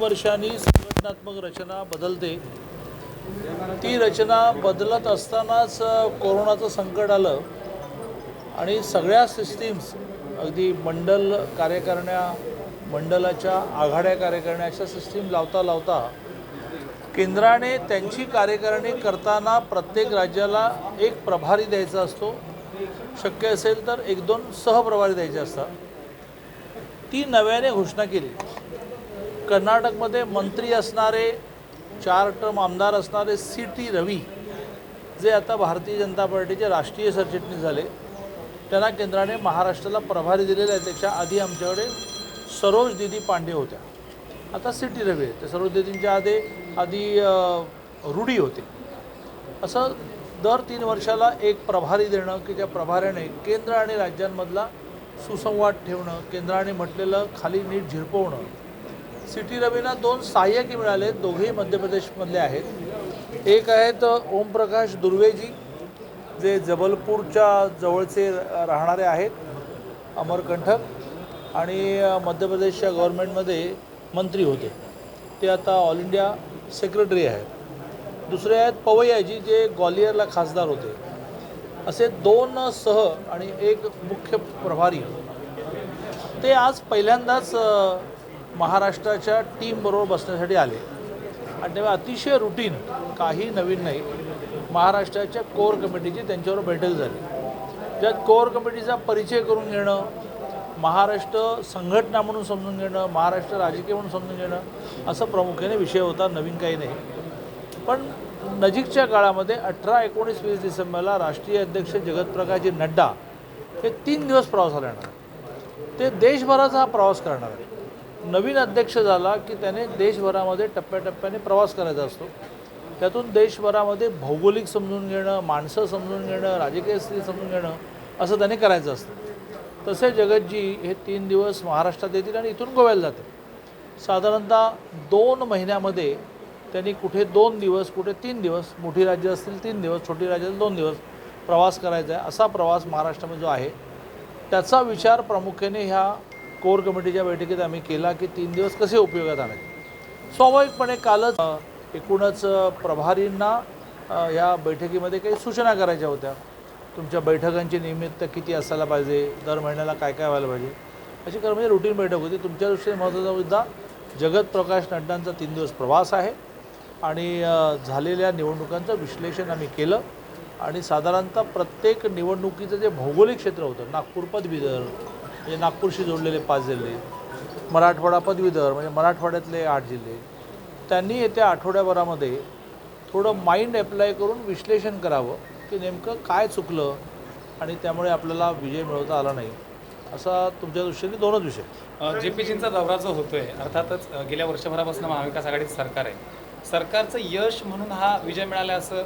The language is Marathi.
वर्षांनी संघटनात्मक रचना बदलते. ती रचना बदलत असतानाच कोरोनाचं संकट आलं आणि सगळ्या सिस्टीम्स अगदी मंडल कार्यकारिण्या मंडलाच्या आघाड्या कार्यकारिण्या अशा सिस्टीम लावता लावता केंद्राने त्यांची कार्यकारणी करताना प्रत्येक राज्याला एक प्रभारी द्यायचा असतो. शक्य असेल तर एक दोन सहप्रभारी द्यायचे असतात. ती नव्याने घोषणा केली. कर्नाटकमध्ये मंत्री असणारे चार टर्म आमदार असणारे सी टी रवी जे आता भारतीय जनता पार्टीचे राष्ट्रीय सरचिटणीस झाले. त्यांना केंद्राने महाराष्ट्राला प्रभारी दिलेले आहे त्याच्या आधी आमच्याकडे सरोज दिदी पांडे होत्या. आता सी टी रवी आहेत. त्या सरोज दिदींच्या आधी आधी रूढी होते. असं दर तीन वर्षाला एक प्रभारी देणं की ज्या प्रभाऱ्याने केंद्र आणि राज्यांमधला सुसंवाद ठेवणं केंद्राने म्हटलेलं खाली नीट झिरपवणं सिटी रवीना दोन सहाय्यकी मिळाले. दोघेही मध्य प्रदेशमधले आहेत. एक आहेत ओमप्रकाश दुर्वेजी जे जबलपूरच्या जवळचे राहणारे आहेत अमरकंठक आणि मध्य प्रदेशच्या गव्हर्नमेंटमध्ये मंत्री होते. ते आता ऑल इंडिया सेक्रेटरी आहेत. दुसरे आहेत पवैयाजी जे ग्वालियरला खासदार होते. असे दोन सह आणि एक मुख्य प्रभारी. ते आज पहिल्यांदाच महाराष्ट्राच्या टीमबरोबर बसण्यासाठी आले. आणि तेव्हा अतिशय रुटीन काही नवीन नाही. महाराष्ट्राच्या कोर कमिटीची त्यांच्यावर बैठक झाली. ज्यात कोर कमिटीचा परिचय करून घेणं महाराष्ट्र संघटना म्हणून समजून घेणं महाराष्ट्र राजकीय म्हणून समजून घेणं असं प्रामुख्याने विषय होता नवीन काही नाही. पण नजीकच्या काळामध्ये अठरा एकोणीस वीस डिसेंबरला राष्ट्रीय अध्यक्ष जगतप्रकाशजी नड्डा हे तीन दिवस प्रवासाला येणार ते देशभराचा हा प्रवास करणार आहे नवीन अध्यक्ष झाला की त्याने देशभरामध्ये टप्प्याटप्प्याने प्रवास करायचा असतो. त्यातून देशभरामध्ये भौगोलिक समजून घेणं माणसं समजून घेणं राजकीय स्थिती समजून घेणं असं त्याने करायचं असतं. तसे जगतजी हे तीन दिवस महाराष्ट्रात येतील आणि इथून गोव्याला जातील. साधारणतः दोन महिन्यामध्ये त्यांनी कुठे दोन दिवस कुठे तीन दिवस मोठी राज्य असतील तीन दिवस छोटी राज्य असतील दोन दिवस प्रवास करायचा आहे. असा प्रवास महाराष्ट्रामध्ये जो आहे त्याचा विचार प्रामुख्याने ह्या कोर कमिटीच्या बैठकीत आम्ही केला की तीन दिवस कसे उपयोगात आणायचे? स्वाभाविकपणे कालच एकूणच प्रभारींना या बैठकीमध्ये काही सूचना करायच्या होत्या. तुमच्या बैठकांची निमित्त किती असायला पाहिजे दर महिन्याला काय काय व्हायला पाहिजे? अशी खरं म्हणजे रुटीन बैठक होती. तुमच्या दृष्टीने महत्त्वाचा मुद्दा जगत प्रकाश नड्डांचा तीन दिवस प्रवास आहे. आणि झालेल्या निवडणुकांचं विश्लेषण आम्ही केलं. आणि साधारणतः प्रत्येक निवडणुकीचं जे भौगोलिक क्षेत्र होतं नागपूर पदवीधर म्हणजे नागपूरशी जोडलेले पाच जिल्हे मराठवाडा पदवीधर म्हणजे मराठवाड्यातले आठ जिल्हे. त्यांनी येत्या आठवड्याभरामध्ये थोडं माइंड अप्लाय करून विश्लेषण करावं की नेमकं काय चुकलं आणि त्यामुळे आपल्याला विजय मिळवता आला नाही. असा तुमच्या दृष्टीने दोनच विषय. जे पी सींचा दौरा जो होतोय अर्थातच गेल्या वर्षभरापासून महाविकास आघाडीचं सरकार आहे. सरकारचं यश म्हणून हा विजय मिळाला असं